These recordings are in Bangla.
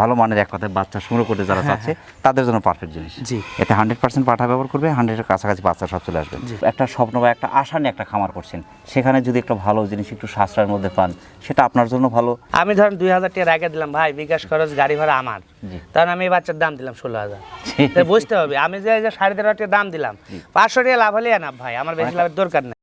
ভালো মানের এক কথায় বাচ্চা সংগ্রহ করতে যারা চাচ্ছে তাদের জন্য পারফেক্ট জিনিস। জি। এতে হান্ড্রেড পার্সেন্ট পাঠা ব্যবহার করবে হান্ড্রেডের কাছাকাছি বাচ্চা সব চলে আসবে। একটা স্বপ্ন বা একটা আশা নিয়ে একটা খামার করছেন সেখানে যদি একটা ভালো জিনিস একটু সাশ্রয়ের মধ্যে পান সেটা আপনার জন্য ভালো। আমি ধরেন দুই হাজার টাকা রেখে দিলাম ভাই বিকাশ খরচ গাড়ি ভাড়া আমার। তখন আমি এই বাচ্চার দাম দিলাম ষোলো হাজার। বুঝতে হবে আমি যে যে সাড়ে তেরো টাকা দাম দিলাম পাঁচশো টাকা লাভ হলে না ভাই। আমার বেশি লাভের দরকার নেই।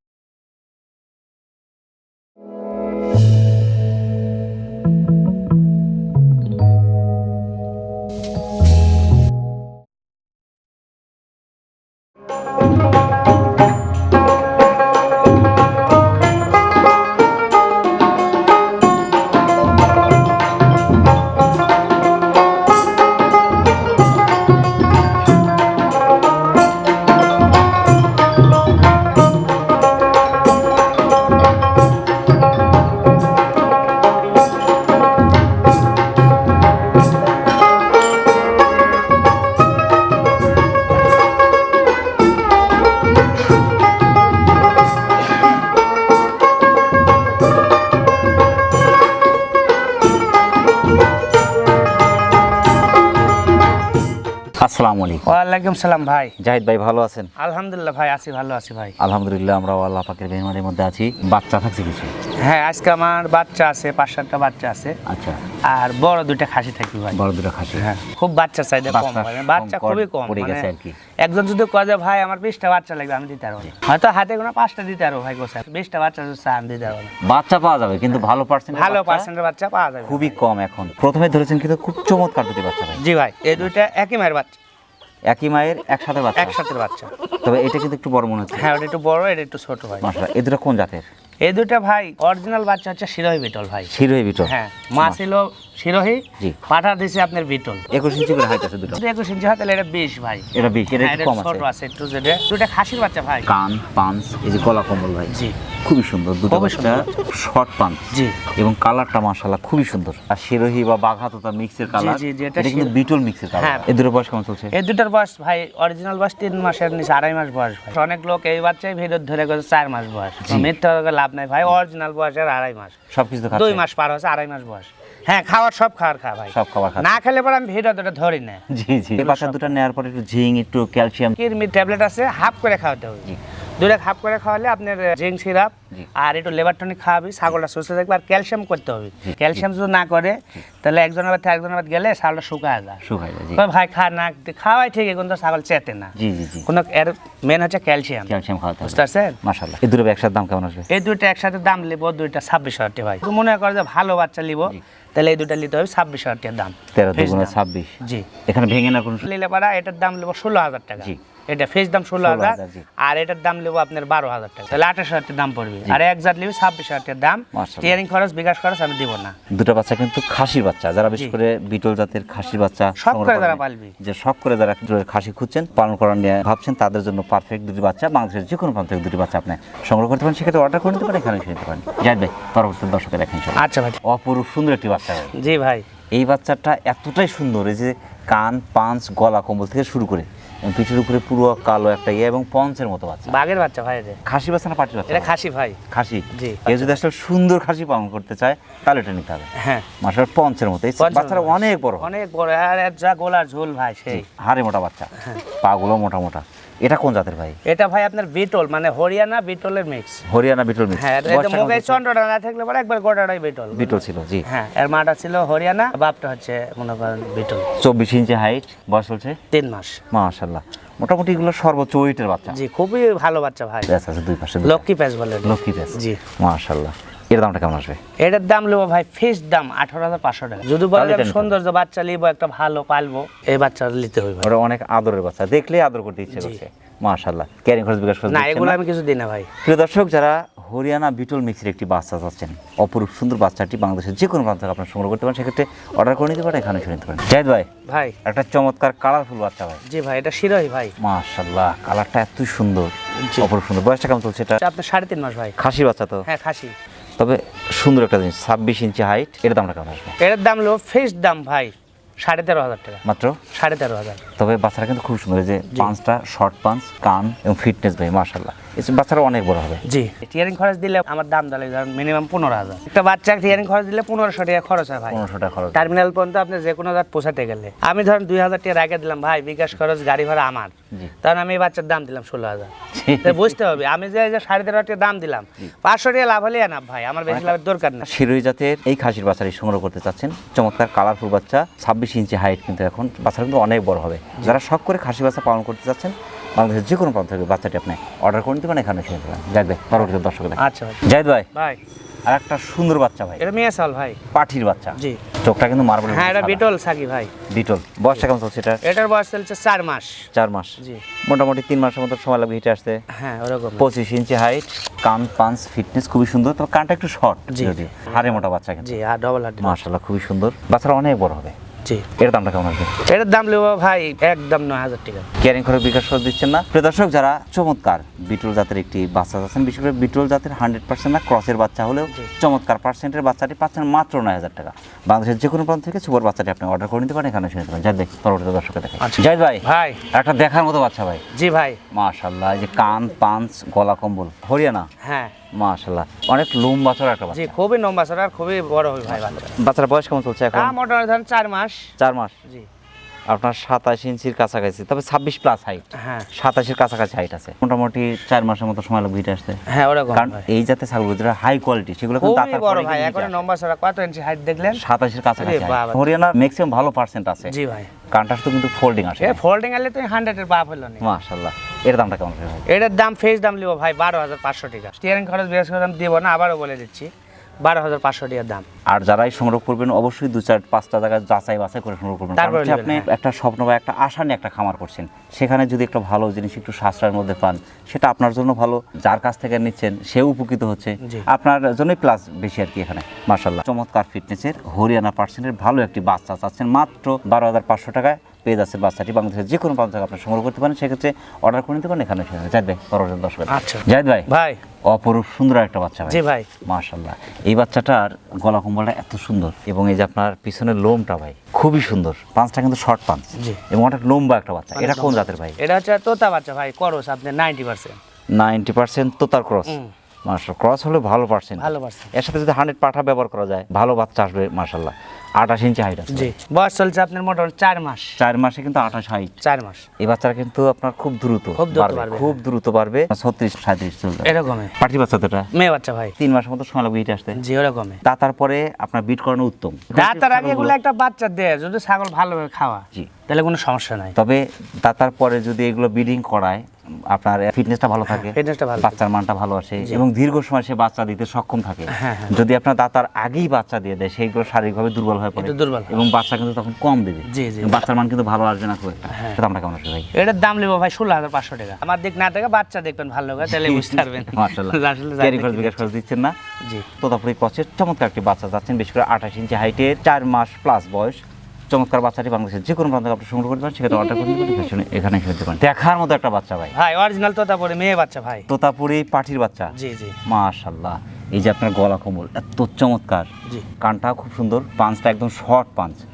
ওয়ালাইকুম সালাম ভাই। জাহিদ ভাই ভালো আছেন? আলহামদুলিল্লাহ ভাই আছি ভালো আছি ভাই। আলহামদুলিল্লাহ আমরা আল্লাহ পাকের মধ্যে আছি। বাচ্চা থাকছে কিছু? হ্যাঁ আজকে আমার বাচ্চা আছে পাঁচ সাতটা বাচ্চা আছে। আচ্ছা। আর বড় দুইটা খাসি থাকবে ভাই। বড় দুটো খাসি? হ্যাঁ খুব বাচ্চার চাহিদা কম বাচ্চা ভাই। কম বাচ্চা খুবই কম পড়ে মানে গেছে আর কি। একজন যদি কয় যে ভাই আমার বিশটা বাচ্চা লাগবে আমি দিতে পারব। হয়তো হাতে কোনো পাঁচটা দিতে পারব ভাই গোসা বিশটা বাচ্চা যদি আমি দিতে পারব বাচ্চা পাওয়া যাবে কিন্তু ভালো পার্সেন্ট ভালো পার্সেন্টের বাচ্চা পাওয়া যাবে। খুবই কম এখন। প্রথমে ধরেছেন কিন্তু খুব চমৎকার দুটি বাচ্চা ভাই। জি ভাই এই দুইটা একই মায়ের বাচ্চা। একই মায়ের একসাথে বাচ্চা। একসাথে বাচ্চা। তবে এটা কিন্তু একটু বড় মনে হচ্ছে। হ্যাঁ ওটা একটু বড় এটা একটু ছোট ভাই। মাশাআল্লাহ এই দুটো কোন জাতের? এই দুটো ভাই অরিজিনাল বাচ্চা হচ্ছে শিরোহী বিটল ভাই। শিরোহী বিটল। হ্যাঁ মা ছিল শিরোহী জি। পাঠা দিছে আপনার বিটল। একুশ ইঞ্চি করে হাইট আছে দুটো। একুশ ইঞ্চি হয় তাহলে এটা বিশ ভাই। এটা বেশি এটা হ্যাঁ, কম ছোট আছে আছে একটু যেটা দুটা খাসির বাচ্চা ভাই। কান পাঞ্চ এই যে গলা কম্বল ভাই। জি। খুবই সুন্দর দুটো বাচ্চা শর্ট পাঞ্চ জি। এবং কালারটা মাশাআল্লাহ খুবই সুন্দর। আর শিরোহী বা বাঘাততা মিক্সের কালার জি, জি, এটা কিন্তু বিটল মিক্সের কালার হ্যাঁ। এই দুটো বয়স কেমন চলছে? এই দুটার বয়স ভাই অরিজিনাল বয়স তিন মাসের নিচে আড়াই মাস বয়স ভাই। অনেক লোক এই বাচ্চাই ভিডিও ধরে গেছে চার মাস বয়স। মিথ্যা লাভ নাই ভাই অরিজিনাল বয়স আর আড়াই মাস। সবকিছু দুই মাস পার হচ্ছে আড়াই মাস বয়স। হ্যাঁ খাওয়ার সব খাওয়ার খা ভাই। সব খাবার খা না খেলে পরে আমি ভিড় অতটা ধরি না। জি জি। এই দুটো নেওয়ার পরে একটু ঝিং একটু ক্যালসিয়াম। কিরমি ট্যাবলেট আছে হাফ করে খাওয়াতে হবে। জি। দুটা হাফ করে খাওয়ালে আপনার জিঙ্ক সিরাপ আর একটু লেবার টনিক খাওয়াবি ছাগলটা সুস্থ থাকবে আর ক্যালসিয়াম করতে হবে। ক্যালসিয়াম যদি না করে তাহলে একজনের বাদ একজনের বাদ গেলে ছাগলটা শুকায় যায়। শুকাই যায় ভাই খা না খাওয়াই ঠিকই কিন্তু ছাগল চেতে না। কোনো এর মেন হচ্ছে ক্যালসিয়াম ক্যালসিয়াম খাওয়াতে বুঝতে পারছেন মাশাআল্লাহ। এই দুটো ব্যবসার দাম কেমন আসবে? এই দুইটা একসাথে দাম লিবো দুইটা ছাব্বিশ হাজার টাকা। ভাই মনে করে যে ভালো বাচ্চা লিব তাহলে এই দুটা নিতে হবে ছাব্বিশ হাজার টাকা দাম। তেরো ছাব্বিশ। জি। এখানে ভেঙে না কোনো নিলে পারা এটার দাম নেব ষোলো হাজার টাকা। জি। এটা ফেস দাম ষোলো হাজার। আর এটার দাম নেব আপনার বারো হাজার টাকা। তাহলে আঠাশ হাজার দাম পড়বে। আর এক জাত নেবে ছাব্বিশ হাজার দাম। টিয়ারিং খরচ বিকাশ খরচ আমি দিব না। দুটো বাচ্চা কিন্তু খাসির বাচ্চা। যারা বিশেষ করে বিটল জাতের খাসির বাচ্চা শখ করে যারা পালবে। যে শখ করে যারা খাসি খুঁজছেন পালন করার নিয়ে ভাবছেন তাদের জন্য পারফেক্ট দুটি বাচ্চা বাংলাদেশের যে কোনো প্রান্ত থেকে দুটি বাচ্চা আপনি সংগ্রহ করতে পারেন। সেক্ষেত্রে অর্ডার করে নিতে পারেন এখানে নিতে পারেন। যাই ভাই পরবর্তী দর্শকে দেখেন আচ্ছা ভাই। অপরূপ সুন্দর একটি বাচ্চা জি ভাই। এই বাচ্চাটা এতটাই সুন্দর এই যে কান পাঞ্চ গলা কম্বল থেকে শুরু করে পিঠের উপরে পুরো কালো একটা ইয়ে এবং পঞ্চের মতো বাচ্চা। বাঘের বাচ্চা ভাই এটা খাসি বাচ্চা না পাটির বাচ্চা? এটা খাসি ভাই। খাসি? জি। কেউ যদি আসলে সুন্দর খাসি পালন করতে চায় তাহলে এটা নিতে হবে। হ্যাঁ। মাসার পঞ্চের মতো। এই বাচ্চাটা বাচ্চারা অনেক বড়। অনেক বড়। আর যা গোলার ঝোল ভাই সেই। হাড়ে মোটা বাচ্চা। পাগুলো মোটা মোটা। এটা কোন জাতের ভাই? এটা ভাই আপনার বিটল মানে হরিয়ানা বিটলের মিক্স হরিয়ানা বিটল মিক্স হ্যাঁ এটা মুখে চন্দ্রটা না থাকলে পরে একবার গোটাটাই বিটল। বিটল ছিল জি। হ্যাঁ এর মাটা ছিল হরিয়ানা বাপটা হচ্ছে মনে করেন বিটল। চব্বিশ ইঞ্চি হাইট বয়স চলছে? তিন মাস। মাশাল্লাহ মোটামুটি এগুলো সর্বোচ্চ ওয়েটের বাচ্চা। জি খুবই ভালো বাচ্চা ভাই। ব্যাস আছে দুই পাশে লক্ষ্মী প্যাচ বলে। লক্ষ্মী ব্যাস জি। মাশাল্লাহ এর দামটা কেমন আসবে? এটার দাম নেব ভাই ফিস দাম আঠারো হাজার পাঁচশো টাকা। যদি বলে আমি সৌন্দর্য বাচ্চা নিবো একটা ভালো পালবো এই বাচ্চা নিতে হবে। ওরা অনেক আদরের বাচ্চা দেখলেই আদর করতে ইচ্ছে করছে। মাশাল্লাহ ক্যারিং খরচ বিকাশ খরচ না এগুলো আমি কিছু দিই না ভাই। প্রিয় দর্শক যারা হরিয়ানা বিটল মিক্সের একটি বাচ্চা চাচ্ছেন অপরূপ সুন্দর বাচ্চাটি বাংলাদেশের যে কোনো প্রান্ত থেকে আপনার সংগ্রহ করতে পারেন সেক্ষেত্রে অর্ডার করে নিতে পারেন এখানে শুনে নিতে পারেন। জাহিদ ভাই ভাই। একটা চমৎকার কালারফুল বাচ্চা ভাই। জি ভাই এটা শিরোই ভাই। মাশাল্লাহ কালারটা এত সুন্দর। অপরূপ সুন্দর। বয়সটা কেমন চলছে এটা? এটা আপনার সাড়ে তিন মাস ভাই। খাসি বাচ্চা তো? হ্যাঁ খাসি। তবে সুন্দর একটা জিনিস ছাব্বিশ ইঞ্চি হাইট এর দামটা কেমন আসবে? এটার দাম হলো ফেস দাম ভাই সাড়ে তেরো হাজার টাকা। মাত্র? সাড়ে তেরো হাজার। তবে বাচ্চারা কিন্তু খুব সুন্দর যে পাঁচটা শর্ট পাঞ্চ কান এবং ফিটনেস ভাই মাশাল্লাহ এই বাচ্চারা অনেক বড় হবে। জি। টিয়ারিং খরচ দিলে আমার দাম দালে ধরেন মিনিমাম পনেরো হাজার। একটা বাচ্চা টিয়ারিং খরচ দিলে পনেরোশো টাকা খরচ হয় ভাই। পনেরোশো টাকা খরচ। টার্মিনাল পর্যন্ত আপনি যে কোনো জাত পোষাতে গেলে। আমি ধরেন দুই হাজার টাকা রেখে দিলাম ভাই বিকাশ খরচ গাড়ি ভাড়া আমার। তখন আমি এই বাচ্চার দাম দিলাম ষোলো হাজার। বুঝতে হবে আমি যে সাড়ে তেরো টাকা দাম দিলাম পাঁচশো টাকা লাভ হলে না ভাই আমার বেশি লাভের দরকার নেই। শিরোই জাতের এই খাসির বাচ্চাটি সংগ্রহ করতে চাচ্ছেন। চমৎকার কালারফুল বাচ্চা ছাব্বিশ ইঞ্চি হাইট কিন্তু এখন বাচ্চাটা কিন্তু অনেক বড় হবে। যারা শখ করে খাসি বাচ্চা পালন করতে চাচ্ছেন বাংলাদেশের যে কোনো প্রান্ত থেকে বাচ্চাটি আপনি অর্ডার করে নিতে পারেন এখানে এসে নিতে পারেন। ভাই পরবর্তী দর্শক আচ্ছা জাহিদ ভাই ভাই। আর একটা সুন্দর বাচ্চা ভাই। এটা মেয়ে চাল ভাই। পাঠির বাচ্চা। জি। চোখটা কিন্তু মার্বেল হ্যাঁ এটা বিটল সাকি ভাই। বিটল। বয়সটা কেমন চলছে এটা? এটার বয়স চলছে চার মাস। চার মাস। জি। মোটামুটি তিন মাসের মতো সময় লাগবে হিটে আসতে। হ্যাঁ ওরকম। পঁচিশ ইঞ্চি হাইট কান পাঞ্চ ফিটনেস খুবই সুন্দর। তবে কানটা একটু শর্ট জি। হাড়ে মোটা বাচ্চা কিন্তু। জি আর ডবল হার্ড মার্শাল্লাহ খুবই সুন্দর। বাচ্চারা অনেক বড় হবে। জি। এর দামটা কেমন আসবে এটার দাম নেব ভাই একদম নয় হাজার টাকা। ক্যারিং বিকাশ দিচ্ছেন না। প্রিয় দর্শক যারা চমৎকার বিটল জাতের একটি বাচ্চা আছেন বিশেষ করে বিটল জাতের হান্ড্রেড পার্সেন্ট না ক্রসের বাচ্চা হলেও চমৎকার পার্সেন্টের বাচ্চাটি পাচ্ছেন মাত্র নয় হাজার টাকা। বাংলাদেশের যে কোনো প্রান্ত থেকে সুপার বাচ্চাটি আপনি অর্ডার করে নিতে পারেন এখানে শুনে পারেন যাই দেখ পরবর্তী দর্শকে দেখে আচ্ছা। জাহিদ ভাই ভাই। একটা দেখার মতো বাচ্চা ভাই। জি ভাই। মাশাল্লাহ যে কান পাঞ্চ গলা কম্বল। হরিয়ানা? হ্যাঁ। মাশাল্লাহ অনেক লোম বাছর একটা জি খুবই লম্বা আর খুবই বড় হবে ভাই বাচ্চা বাচ্চার বয়স কেমন চলছে এখন? মোটামুটি ধরেন চার মাস। চার মাস? জি। আপনার সাতাশ ইঞ্চির কাছাকাছি তবে ছাব্বিশ প্লাস হাইট হ্যাঁ। সাতাশের কাছাকাছি হাইট আছে। মোটামুটি চার মাসের মতো সময় লাগবে আসতে। হ্যাঁ ওরকম কারণ এই জাতের ছাগলগুলো যেটা হাই কোয়ালিটি সেগুলো কিন্তু খুবই দাঁতার বড় ভাই এখন হিটে আসে। কত ইঞ্চি হাইট দেখলেন? সাতাশের কাছাকাছি। হরিয়ানা ম্যাক্সিমাম ভালো পার্সেন্ট আছে। জি ভাই। কানটাস তো কিন্তু ফোল্ডিং আসে ফোল্ডিং আলে তো হান্ড্রেডের বাপ হলো না। মাশাল্লাহ এর দামটা কেমন এটার দাম ফেস দাম লিবো ভাই বারো হাজার পাঁচশো টাকা। স্টিয়ারিং খরচ বেশ করে দাম দিব না আবারও বলে দিচ্ছি। বারো হাজার পাঁচশো টাকার দাম। আর যারাই সংগ্রহ করবেন অবশ্যই দু চার পাঁচটা যাচাই বাছাই করে সংগ্রহ করবেন। তারপরে আপনি। একটা স্বপ্ন বা একটা আশা নিয়ে একটা খামার করছেন। সেখানে যদি একটা ভালো জিনিস একটু সাশ্রয়ের মধ্যে পান সেটা আপনার জন্য ভালো। যার কাছ থেকে নিচ্ছেন সেও উপকৃত হচ্ছে। আপনার জন্যই প্লাস বেশি আর কি এখানে মার্শাল্লাহ চমৎকার ফিটনেসের হরিয়ানা পার্সেন্টের ভালো একটি বাচ্চা চাচ্ছেন মাত্র বারো হাজার পাঁচশো টাকায়। পেয়ে যাচ্ছেন বাচ্চাটি। বাংলাদেশের যে কোনো প্রান্ত থেকে আপনি সংগ্রহ করতে পারেন। সেক্ষেত্রে অর্ডার করে নিতে পারেন। এখানে সেখানে জাহিদ ভাই পরবর্তী দর্শক আচ্ছা। জাহিদ ভাই ভাই। অপরূপ সুন্দর একটা বাচ্চা ভাই। জি ভাই। মাশাল্লাহ এই বাচ্চাটার গলা কম্বলটা এত সুন্দর এবং এই যে আপনার পিছনের লোমটা ভাই খুবই সুন্দর। পাঁচটা কিন্তু শর্ট জি। এবং অনেক লম্বা একটা বাচ্চা। এটা কোন জাতের ভাই? এটা হচ্ছে তোতা বাচ্চা ভাই করস। আপনি নাইনটি পার্সেন্ট নাইনটি পার্সেন্ট তোতার ক্রস হুম। মার্শাল ক্রস হলে ভালো পার্সেন্ট ভালো পার্সেন্ট এর সাথে যদি হান্ড্রেড পাঠা ব্যবহার করা যায় ভালো বাচ্চা আসবে মার্শাল্লাহ আঠাশ ইঞ্চি হাইট আছে। জি বয়স চলছে আপনার মোটামুটি চার মাস। চার মাসে কিন্তু আঠাশ হাইট চার মাস। এই বাচ্চারা কিন্তু আপনার খুব দ্রুত খুব দ্রুত বাড়বে ছত্রিশ সাঁত্রিশ চলবে এরকমই। পাটি বাচ্চা তো মেয়ে বাচ্চা ভাই। তিন মাসের মতো সময় লাগবে আসতে। জি ওরকমই। তা তারপরে আপনার বিট করানো উত্তম। দাঁতার আগে এগুলো একটা বাচ্চা দেয় যদি ছাগল ভালোভাবে খাওয়া জি। তাহলে কোনো সমস্যা নাই। তবে দাতার পরে যদি এগুলো ব্রিডিং করায় আপনার ফিটনেসটা ভালো থাকে ফিটনেসটা ভালো বাচ্চার মানটা ভালো আসে এবং দীর্ঘ সময় সে বাচ্চা দিতে সক্ষম থাকে। হ্যাঁ, হ্যাঁ। যদি আপনার দাতার আগেই বাচ্চা দিয়ে দেয় সেইগুলো শারীরিকভাবে দুর্বল হয়ে পড়ে দুর্বল এবং বাচ্চা কিন্তু তখন কম দেবে। জি, জি। বাচ্চার মান কিন্তু ভালো আসবে না খুব একটা। হ্যাঁ। সেটা আমরা কেমন আসবে ভাই? এটার দাম নেব ভাই ষোলো হাজার পাঁচশো টাকা। আমার দিক না থেকে বাচ্চা দেখবেন ভালো করে তাহলে বুঝতে পারবেন। মাশাআল্লাহ। খরচ বিকাশ খরচ দিচ্ছেন না। জি। তোতাপুরি ক্রসের চমৎকার একটি বাচ্চা যাচ্ছেন বেশ করে আঠাশ ইঞ্চি হাইটের চার মাস প্লাস বয়স। চমৎকার বাচ্চাটি বাংলাদেশের যে কোনো প্রান্ত আপনি সংগ্রহ করতে পারেন সেক্ষেত্রে অর্ডার করতে পারেন এখানে- শুনতে পারেন। দেখার মতো একটা বাচ্চা ভাই। ভাই অরিজিনাল তোতা পরে মেয়ে বাচ্চা ভাই। তোতাপুরি পাঠির বাচ্চা। জি জি। মাশাল্লাহ এই যে আপনার গলা কম্বল এত চমৎকার। জি। কানটা খুব সুন্দর পাঁচটা একদম শর্ট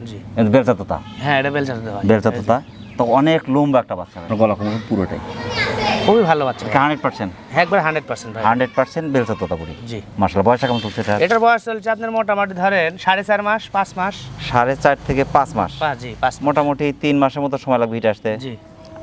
জি। বেলচা তোতা। হ্যাঁ এটা বেলচা তোতা বেলচা তোতা। তো অনেক লম্বা একটা বাচ্চা গলা কম্বল পুরোটাই। খুবই ভালো বাচ্চা। হান্ড্রেড পার্সেন্ট একবার হান্ড্রেড পার্সেন্ট হান্ড্রেড পার্সেন্ট বেলচা তোতাপুরি জি। মার্শাল বয়সটা কেমন চলছে এটা? এটার বয়স চলছে আপনার মোটামুটি ধরেন সাড়ে চার মাস পাঁচ মাস। সাড়ে চার থেকে পাঁচ মাস। জি পাঁচ মোটামুটি তিন মাসের মতো সময় লাগবে হিটে আসতে। জি।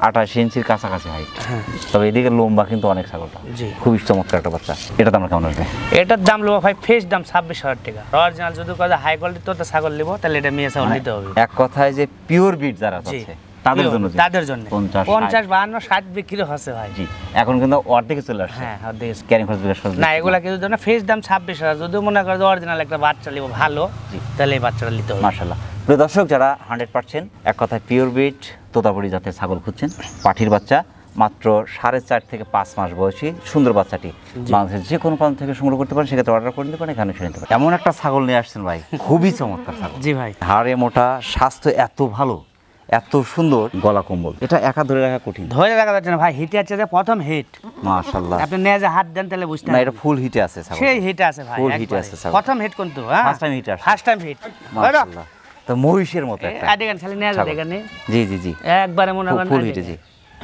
আঠাশ ইঞ্চির কাছাকাছি হাইট হ্যাঁ। তবে এদিকে লম্বা কিন্তু অনেক ছাগলটা জি। খুবই চমৎকার একটা বাচ্চা। এটা তো আমরা কেমন আসবে? এটার দাম নেব ভাই ফেস দাম ছাব্বিশ হাজার টাকা। অরিজিনাল যদি কথা হাই কোয়ালিটি তোতা ছাগল নেব তাহলে এটা মেয়ে ছাগল নিতে হবে। এক কথায় যে পিওর বিট যারা আছে তাদের জন্য তাদের জন্য। পঞ্চাশ বাহান্ন ষাট বিক্রি হচ্ছে ভাই। জি এখন কিন্তু অর্ধেকে চলে আসছে। হ্যাঁ অর্ধেক ক্যারিং খরচ না এগুলা কিছু না ফেস দাম ছাব্বিশ হাজার। যদি মনে করে অরিজিনাল একটা বাচ্চা নিবো ভালো। তাহলে এই বাচ্চাটা নিতে হবে। মার্শাল্লাহ প্রিয় দর্শক যারা হান্ড্রেড পার্সেন্ট এক কথায় পিওর বিট তোতাপুরি জাতের ছাগল খুঁজছেন পাঠির বাচ্চা মাত্র সাড়ে চার থেকে পাঁচ মাস বয়সী সুন্দর বাচ্চাটি। বাংলাদেশের যে কোনো প্রান্ত থেকে সংগ্রহ করতে পারেন সেক্ষেত্রে অর্ডার করে নিতে পারেন এখানে এসে নিতে পারেন। এমন একটা ছাগল নিয়ে আসছেন ভাই খুবই চমৎকার ছাগল। জি ভাই। হাড়ে মোটা স্বাস্থ্য এত ভালো এত সুন্দর গলা কম্বল। এটা একা ধরে রাখা কঠিন। ধরে রাখা যাচ্ছে না ভাই হিটে আছে যে প্রথম হিট মাশাল্লাহ আপনি নেজে হাত দেন তাহলে বুঝতে না এটা ফুল হিটে আছে ছাগল। সেই হিট আছে ভাই hit একবারে। আছে ছাগল। প্রথম হিট কিন্তু হ্যাঁ? First time hit আসছে। ফার্স্ট টাইম হিট মাশাল্লাহ তো মহিষের মতো একটা দেখেন খালি নেজে ছাগল। দেখেন জি জি জি। একবারে মনে করেন ফুল হিটে জি।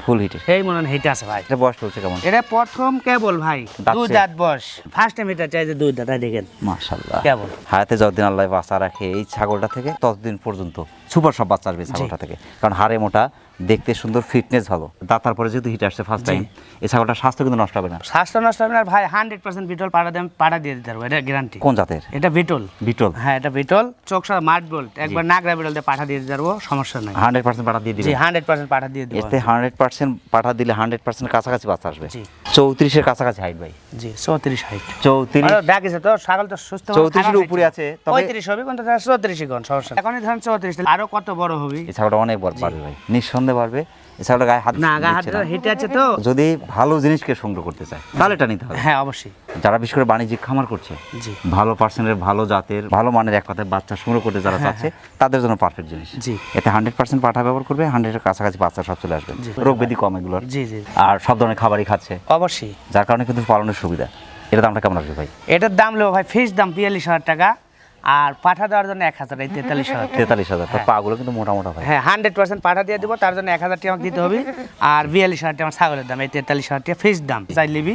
ফুল হিটে সেই মনে হয় হিট আছে ভাই। এটা বয়স চলছে কেমন? এটা প্রথম কেবল ভাই? দুই দাঁত বস ফার্স্ট টাইম এটা চাই যে দুই দাঁত দেখেন। মাশাল্লাহ কেবল। হায়াতে যতদিন আল্লাহ বাচ্চা রাখে এই ছাগলটা থেকে ততদিন পর্যন্ত। সুপার সব বাচ্চা আসবে ছাগলটা থেকে। কারণ হাড়ে মোটা দেখতে সুন্দর ফিটনেস ভালো। দাতার পরে যেহেতু হিট আসছে ফার্স্ট টাইম এই ছাগলটার স্বাস্থ্য কিন্তু নষ্ট হবে না। স্বাস্থ্য নষ্ট হবে না। ভাই হান্ড্রেড পার্সেন্ট বিটল পাড়া দিয়ে পাড়া দিয়ে দিতে পারব। এটা গ্যারান্টি কোন জাতের? এটা বিটল বিটল হ্যাঁ এটা বিটল চোখ সারা মাঠ বোল্ট একবার নাগরা বিটল দিয়ে পাঠা দিয়ে দিতে পারব সমস্যা নাই। হান্ড্রেড পার্সেন্ট পাঠা দিয়ে দিবে হান্ড্রেড পার্সেন্ট পাঠা দিয়ে দিবো। এতে হান্ড্রেড পার্সেন্ট পাঠা দিলে হান্ড্রেড পার্সেন্ট কাছাকাছি বাচ্চা আসবে। চৌত্রিশের কাছাকাছি হাইট ভাই। জি চৌত্রিশ হাইট চৌত্রিশ। ডাকিছে তো ছাগল তো সুস্থ চৌত্রিশের উপরে আছে তবে পঁয়ত্রিশ হবে কিন্তু চৌত্রিশ কোন সমস্যা এখনই ধরেন চৌত্রিশ আরও কত বড় হবে? এই ছাগলটা অনেক বড় ভাই নিঃসন্দেহে বাড়বে। এই ছাগলটা গায়ে হাত না গা দিচ্ছে হাতে। হিটে আছে তো। যদি ভালো জিনিসকে সংগ্রহ করতে চায় তাহলে এটা নিতে হবে। হ্যাঁ অবশ্যই। যারা বিশেষ করে বাণিজ্যিক খামার করছে জি। ভালো পার্সেন্টের ভালো জাতের ভালো মানের এক কথায় বাচ্চা সংগ্রহ করতে যারা চাচ্ছে তাদের জন্য পারফেক্ট জিনিস। জি। এতে হান্ড্রেড পার্সেন্ট পাঠা ব্যবহার করবে হান্ড্রেডের কাছাকাছি বাচ্চা সব চলে আসবে। রোগ ব্যাধি কম এগুলোর জি জি। আর সব ধরনের খাবারই খাচ্ছে। অবশ্যই। যার কারণে কিন্তু পালনের সুবিধা। এটা দামটা কেমন আসবে ভাই? এটার দাম নেব ভাই ফিস দাম বিয়াল্লিশ হাজার টাকা। আর পাঠা দেওয়ার জন্য এক হাজার এই তেতাল্লিশ হাজার তেতাল্লিশ হাজার। তার পাগুলো কিন্তু মোটা মোটা ভাই। হ্যাঁ হান্ড্রেড পার্সেন্ট পাঠা দিয়ে দিব তার জন্য এক হাজার টাকা আমাকে দিতে হবে। আর বিয়াল্লিশ হাজার টাকা আমার ছাগলের দাম এই তেতাল্লিশ হাজার টাকা ফিস দাম। চাই লিবি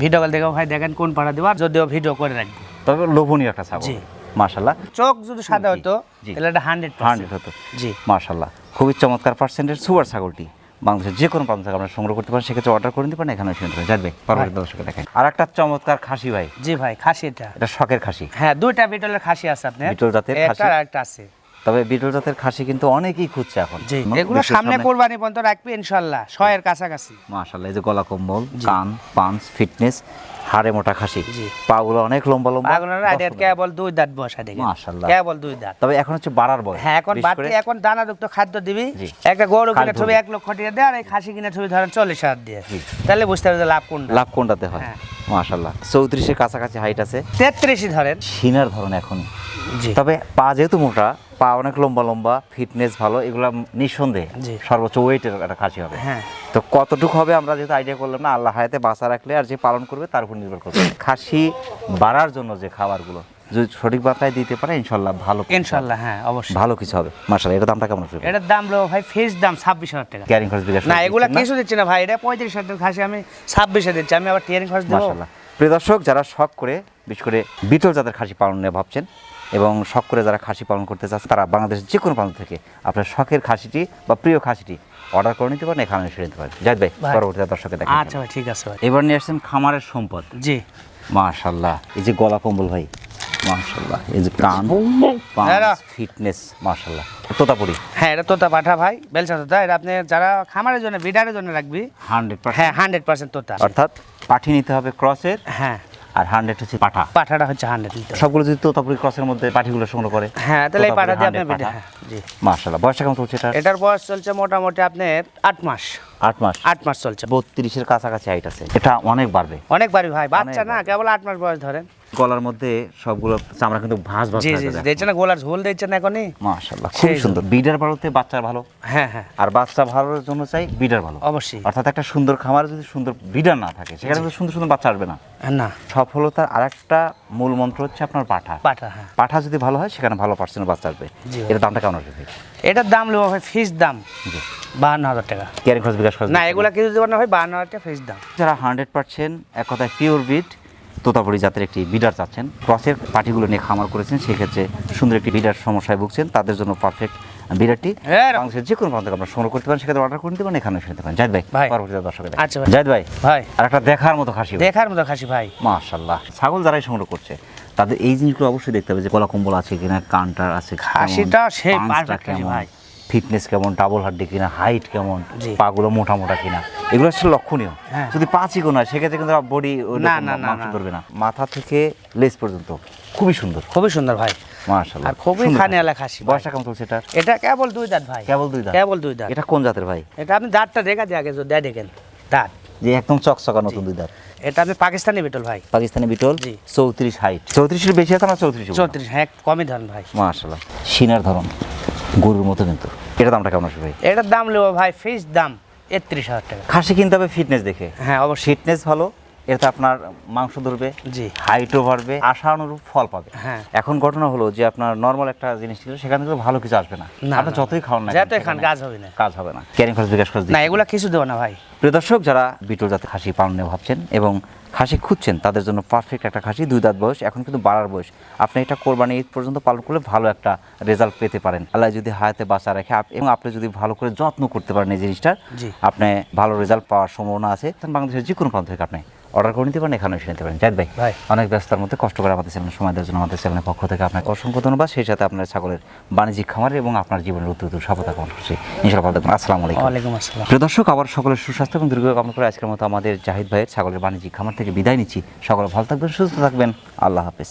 ভিডিও কল দেখো ভাই দেখেন কোন পাঠা দেবো আর যদিও ভিডিও করে রাখব। তবে লোভনীয় একটা ছাগল। জি। মার্শাল্লাহ চোখ যদি সাদা হতো তাহলে এটা হান্ড্রেড হান্ড্রেড হতো। জি। মার্শাল্লাহ খুবই চমৎকার পার্সেন্টের সুপার ছাগলটি। বাংলাদেশের যে কোনো প্রান্ত থেকে আপনারা সংগ্রহ করতে পারেন সেক্ষেত্রে অর্ডার করে নিতে পারেন এখানে এসে নিতে পারেন। যাবে পরবর্তী দর্শকে দেখেন আর একটা চমৎকার খাসি ভাই। জি ভাই খাসি এটা। এটা শখের খাসি। হ্যাঁ দুইটা বিটলের খাসি আছে আপনার। বিটল জাতের খাসি? আর একটা আছে। তবে বিটল জাতের খাসি কিন্তু অনেকেই খুঁজছে এখন। এগুলো সামনে কোরবানি পর্যন্ত রাখবে ইনশাল্লাহ ছয়ের কাছাকাছি। মাশাল্লাহ এই যে গলা কম্বল কান পাঞ্চ ফিটনেস। হাড়ে মোটা খাসি। পাগুলো অনেক লম্বা লম্বা। পাগলের আইডিয়া কেবল দুই দাঁত বসা দেখি। মাশাআল্লাহ। কেবল দুই দাঁত। তবে এখন হচ্ছে বাড়ার বয়স। হ্যাঁ এখন বাড়তি এখন দানাযুক্ত খাদ্য দিবি। একটা গরু কিনে ছবি দিবি। এক লক্ষ টাকা দে আর এই খাসি কিনে ছবি ধরেন চল্লিশ হাজার দিয়ে। তাহলে বুঝতে হবে লাভ কোনটা। লাভ কোনটাতে হয়? হ্যাঁ। মাশাল্লাহ চৌত্রিশের কাছাকাছি হাইট আছে। তেত্রিশই ধরেন। সিনার ধরন এখন। জি। তবে পা যেহেতু মোটা পা অনেক লম্বা লম্বা ফিটনেস ভালো এগুলো নিঃসন্দেহে। সর্বোচ্চ ওয়েটের একটা খাসি হবে। হ্যাঁ। তো কতটুকু হবে আমরা যেহেতু আইডিয়া করলাম না আল্লাহ হায়াতে বাঁচা রাখলে আর যে পালন করবে তার উপর নির্ভর করবে। খাসি বাড়ার জন্য যে খাবারগুলো যদি সঠিক মাত্রায় দিতে পারে ইনশাল্লাহ ভালো ইনশাল্লাহ হ্যাঁ অবশ্যই। ভালো কিছু হবে। মার্শাল এটা দামটা কেমন আসবে? এটার দাম লো ভাই ফিস দাম ছাব্বিশ হাজার টাকা। ক্যারিং খরচ বিকাশ না এগুলা কিছু দিচ্ছি না ভাই এটা পঁয়ত্রিশ হাজার টাকা খাসি আমি ছাব্বিশে দিচ্ছি আমি আবার টিয়ারিং খরচ দেবো। প্রিয় দর্শক যারা শখ করে বিশেষ করে বিটল জাতের খাসি পালন নিয়ে ভাবছেন এবং শখ করে যারা খাসি পালন করতে চাচ্ছে তারা বাংলাদেশের যে কোনো প্রান্ত থেকে আপনার শখের খাসিটি বা প্রিয় খাসিটি অর্ডার করে নিতে পারেন এখানে এসে নিতে পারেন। জাহিদ ভাই। পরবর্তীতে দর্শকে দেখেন আচ্ছা ঠিক আছে এবার নিয়ে আসছেন খামারের সম্পদ। জি। মাশাল্লাহ এই যে গলা কম্বল ভাই মাশাল্লাহ এই যে কান হ্যাঁ ফিটনেস মাশাল্লাহ তোতাপুরি। হ্যাঁ এটা তোতা পাঠা ভাই বেলসা তোতা। এটা আপনি যারা খামারের জন্য বিডারের জন্য রাখবি। হান্ড্রেড হ্যাঁ হান্ড্রেড পার্সেন্ট তোতা। অর্থাৎ পাঠি নিতে হবে ক্রসের হ্যাঁ। আর হান্ড্রেড হচ্ছে পাঠা। পাঠাটা হচ্ছে হান্ড্রেড সবগুলো যদি তোতাপুরি ক্রসের মধ্যে পাঠিগুলো সংগ্রহ করে হ্যাঁ তাহলে এই পাঠা দিয়ে আপনি 100 বিডা পাঠা। হ্যাঁ জি। মাশাল্লাহ বয়সটা কেমন চলছে এটা এটার বয়স চলছে মোটামুটি আপনার আট মাস। আট মাস। আট মাস চলছে। বত্রিশের কাছাকাছি হাইট আছে। এটা অনেক বাড়বে। অনেক বাড়ি ভাই বাচ্চা না কেবল আট মাস বয়স ধরেন। গলার মধ্যে সবগুলো চামড়া কিন্তু ভাঁজ ভাঁজ জি জি দেখছেন না গোলার ঝোল দিচ্ছেন এখনই? মাশাল্লাহ খুবই সেই সুন্দর। বিডার ভালোতে বাচ্চা ভালো। হ্যাঁ হ্যাঁ। আর বাচ্চা ভালোর জন্য চাই বিডার ভালো। অবশ্যই। অর্থাৎ একটা সুন্দর খামারে যদি সুন্দর বিডার না থাকে সেখানে তো সুন্দর সুন্দর বাচ্চা আসবে না। না। সফলতার আরেকটা মূল মন্ত্র হচ্ছে আপনার পাঠা। পাঠা হ্যাঁ। পাঠা যদি ভালো হয় সেখানে ভালো পার্সেন্ট বাচ্চা আসবে। এর দামটা কেমন আসবে এটার দাম নেব ভাই ফিস দাম। জি। বাহান্ন হাজার টাকা। ক্যারিং খরচ বিকাশ খরচ না এগুলা কিছু না ভাই বাহান্ন হাজার টাকা ফিস দাম। যারা হান্ড্রেড পার্সেন্ট এক কথায় পিওর বিট তোতাপুরি জাতের একটি বিডার চাচ্ছেন। ক্রসের পাটিগুলো নিয়ে খামার করেছেন সেক্ষেত্রে সুন্দর একটি বিডার সমস্যায় ভুগছেন তাদের জন্য পারফেক্ট বিডারটি হ্যাঁ, বাংলাদেশের যে কোনো প্রান্ত থেকে আপনারা সংগ্রহ করতে পারেন সেক্ষেত্রে অর্ডার করে নিতে পারেন এখানে এসে নিতে পারেন জাহিদ ভাই। পরবর্তীতে দর্শকের আচ্ছা। জাহিদ ভাই ভাই। আর একটা দেখার মতো খাসি দেখার মতো খাসি ভাই। মাশাল্লাহ ছাগল যারাই সংগ্রহ করছে তাদের এই জিনিসগুলো অবশ্যই দেখতে হবে যে গলা কম্বল আছে কিনা কানটার আছে খাসিটা সেই খাসি ভাই। ফিটনেস কেমন ডাবল হাড্ডি কিনা হাইট কেমন পাগুলো মোটা মোটা কিনা এগুলো হচ্ছে লক্ষণীয়। হ্যাঁ। যদি পাঁচই কোন হয় সেক্ষেত্রে কিন্তু বডি না, না, না, মাংস না। মাথা থেকে লেজ পর্যন্ত খুবই সুন্দর। খুবই সুন্দর ভাই। মাশাল্লাহ আর খুবই সুন্দর। খাসি বয়সটা কেমন চলছে এটা? এটা কেবল দুই দাঁত ভাই। কেবল দুই দাঁত? কেবল দুই দাঁত। এটা কোন জাতের ভাই? এটা আপনি দাঁতটা দেখা দিয়ে আগে যদি দেখেন। দাঁত। যে একদম চকচকা নতুন দুই দাঁত। এটা আপনি পাকিস্তানি বিটল ভাই। পাকিস্তানি বিটল? জি। চৌত্রিশ হাইট চৌত্রিশের বেশি আছে না চৌত্রিশ চৌত্রিশ হ্যাঁ কমই ধরেন ভাই। মাশাল্লাহ সিনার ধরন। গরুর মতো কিন্তু। এটা দামটা কেমন আসবে ভাই? এটার দাম নেব ভাই ফিস দাম একত্রিশ হাজার টাকা। খাসি কিনতে হবে ফিটনেস দেখে। হ্যাঁ অবশ্যই। ফিটনেস ভালো। এতে আপনার মাংস ধরবে জি। হাইটও বাড়বে আশা অনুরূপ ফল পাবে। হ্যাঁ। এখন ঘটনা হলো যে আপনার নর্মাল একটা জিনিস ছিল সেখান থেকে ভালো কিছু আসবে না। আপনি যতই খাওয়ান না যত কেন, এখান সেখানে কাজ হবে না। কাজ হবে না। ক্যারিং খরচ বিকাশ খরচ না। এগুলা কিছু দেবো না ভাই। প্রিয় দর্শক যারা বিটল জাতের খাসি পালন নিয়ে ভাবছেন এবং খাসি খুঁজছেন তাদের জন্য পারফেক্ট একটা খাসি দুই দাঁত বয়স এখন কিন্তু বাড়ার বয়স। আপনি এটা কোরবানি ঈদ পর্যন্ত পালন করলে ভালো একটা রেজাল্ট পেতে পারেন। আল্লাহ যদি হায়াতে বাঁচা রাখে এবং আপনি যদি ভালো করে যত্ন করতে পারেন এই জিনিসটার। আপনি ভালো রেজাল্ট পাওয়ার সম্ভাবনা আছে। বাংলাদেশের যে কোনো প্রান্ত থেকে আপনি অর্ডার করে নিতে পারেন এখানে এসে নিতে পারেন। জাহিদ ভাই। অনেক ব্যস্তার মধ্যে কষ্ট করে আমাদের চ্যানেল সময় দেওয়ার জন্য আমাদের চ্যানেলের পক্ষ থেকে আপনাকে অসংখ্য ধন্যবাদ। সেই সাথে আপনার ছাগলের বাণিজ্যিক খামার এবং আপনার জীবনের উত্তর সফলতা কামনা করছি। ইনশাআল্লাহ দেখুন আসসালামু আলাইকুম। ওয়ালাইকুম আসসালাম। প্রিয় দর্শক আবার সকলের সুস্বাস্থ্য এবং দীর্ঘ কামনা করে আজকের মতো আমাদের জাহিদ ভাইয়ের ছাগলের বাণিজ্যিক খামার থেকে বিদায় নিচ্ছি। সকলে ভালো থাকবেন সুস্থ থাকবেন। আল্লাহ হাফেজ।